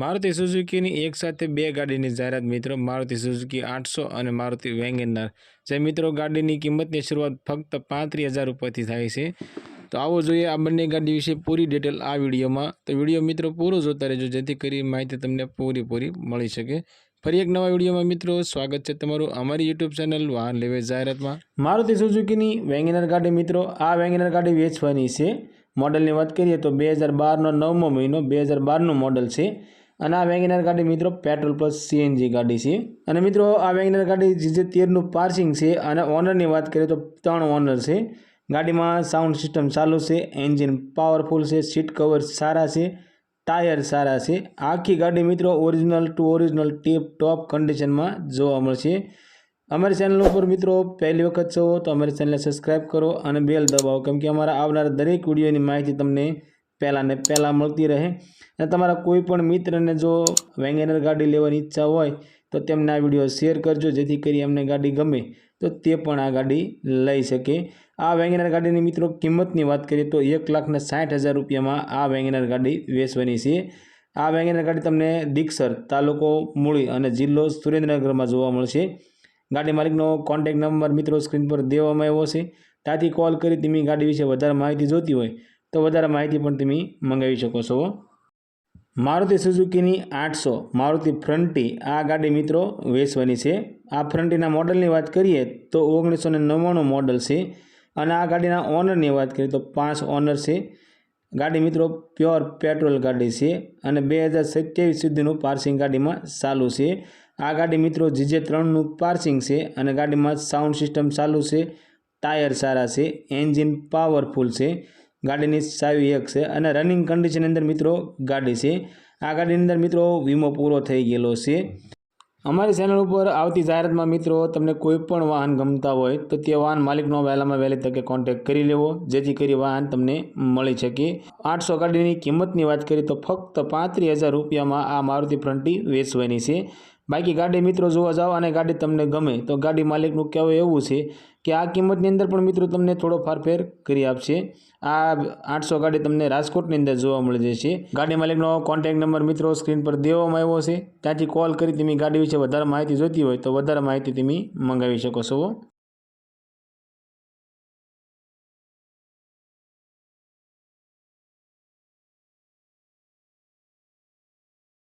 મારુતિ સુઝુકીની એક સાથે બે ગાડીની જાહેરાત, મિત્રો. મારુતિ સુઝુકી આઠસો અને મારુતિ વેંગેનર જે મિત્રો, ગાડીની કિંમતની શરૂઆત ફક્ત પાંત્રીસ હજાર રૂપિયાથી થાય છે. તો આવો જોઈએ આ બંને ગાડી વિશે પૂરી ડિટેલ આ વિડીયોમાં. તો વીડિયો મિત્રો પૂરો જોતા રહેજો, જેથી કરી માહિતી તમને પૂરીપૂરી મળી શકે. ફરી એક નવા વિડીયોમાં, મિત્રો. સ્વાગત છે તમારું અમારી યુટ્યુબ ચેનલ વાહન લેવે જાહેરાતમાં. મારુતિ સુઝુકીની વેંગેનર ગાડી, મિત્રો. આ વેંગેનર ગાડી વેચવાની છે. મોડલની વાત કરીએ તો બે હજાર બારનો નવમો મહિનો, બે હજાર બારનું મોડલ છે. અને આ વેગેનર ગાડી મિત્રો પેટ્રોલ પ્લસ સીએનજી ગાડી છે. અને મિત્રો આ વેગેનર ગાડી જે તેરનું પાર્સિંગ છે અને ઓનરની વાત કરીએ તો ત્રણ ઓનર છે. ગાડીમાં સાઉન્ડ સિસ્ટમ ચાલુ છે એન્જિન પાવરફુલ છે સીટ કવર સારા છે ટાયર સારા છે. આખી ગાડી મિત્રો original to original tip top કન્ડિશનમાં જોવા મળશે. અમારી ચેનલ ઉપર મિત્રો પહેલી વખત છો તો અમારી ચેનલને સબસ્ક્રાઈબ કરો અને બેલ દબાવો કેમ કે અમારા આવનારા દરેક વિડીયોની માહિતી તમને પહેલાં ને પહેલાં મળતી રહે. અને તમારા કોઈ પણ મિત્રને જો વેંગેનર ગાડી લેવાની ઈચ્છા હોય, તો તેમને આ વીડિયો શેર કરજો, જેથી કરી એમને ગાડી ગમે, તો તે પણ આ ગાડી લઈ શકે. આ વેંગેનર ગાડીની મિત્રો કિંમતની વાત કરીએ તો એક લાખને સાઠ હજાર રૂપિયામાં આ વેંગેનર ગાડી વેચવાની છે. આ વેંગેનર ગાડી તમને દીક્ષર તાલુકો મૂળી અને જિલ્લો સુરેન્દ્રનગરમાં જોવા મળશે. ગાડી માલિકનો કોન્ટેક નંબર મિત્રો સ્ક્રીન પર દેવામાં આવ્યો છે. ત્યાંથી કોલ કરી તેમની ગાડી વિશે વધારે માહિતી જોતી હોય તો વધારે માહિતી પણ તમે મંગાવી શકો છો. મારુતિ સુઝુકીની આઠસો, મારુતિ ફ્રન્ટી, આ ગાડી મિત્રો વેચવાની છે. આ ફ્રન્ટીના મોડલની વાત કરીએ તો ઓગણીસો નવ્વાણું મોડલ છે અને આ ગાડીના ઓનરની વાત કરીએ તો પાંચ ઓનર છે. ગાડી મિત્રો પ્યોર પેટ્રોલ ગાડી છે અને બે હજાર સત્યાવીસ સુધીનું પાર્સિંગ ગાડીમાં ચાલુ છે. આ ગાડી મિત્રો જીજે ત્રણનું પાર્સિંગ છે અને ગાડીમાં સાઉન્ડ સિસ્ટમ ચાલુ છે. ટાયર સારા છે, એન્જિન પાવરફુલ છે. ગાડીની સાવી એક છે અને રનિંગ કન્ડિશન અંદર મિત્રો ગાડી છે. આ ગાડીની અંદર મિત્રો વીમો પૂરો થઈ ગયેલો છે. અમારી ચેનલ ઉપર આવતી જાહેરાતમાં મિત્રો તમને કોઈ પણ વાહન ગમતા હોય તો તે વાહન માલિકનો વહેલામાં વહેલી તકે કોન્ટેક્ટ કરી લેવો, જેથી કરી વાહન તમને મળી શકે. આઠસો ગાડીની કિંમતની વાત કરીએ તો ફક્ત પાંત્રીસ હજાર રૂપિયામાં આ મારુતિ ફ્રન્ટી વેચવાની છે. બાકી ગાડી મિત્રો જોવા જાઓ અને ગાડી તમને ગમે તો ગાડી માલિકનું કહેવું એવું છે કે આ કિંમતની અંદર પણ મિત્રો તમને થોડો ફારફેર કરી આપશે. આ આઠસો ગાડી તમને રાજકોટની અંદર જોવા મળી જશે. ગાડી માલિકનો કોન્ટેક્ટ નંબર મિત્રો સ્ક્રીન પર દેવામાં આવ્યો છે. ત્યાંથી કોલ કરી તમે ગાડી વિશે વધારે માહિતી જોઈતી હોય તો વધારે માહિતી તમે મંગાવી શકો છો.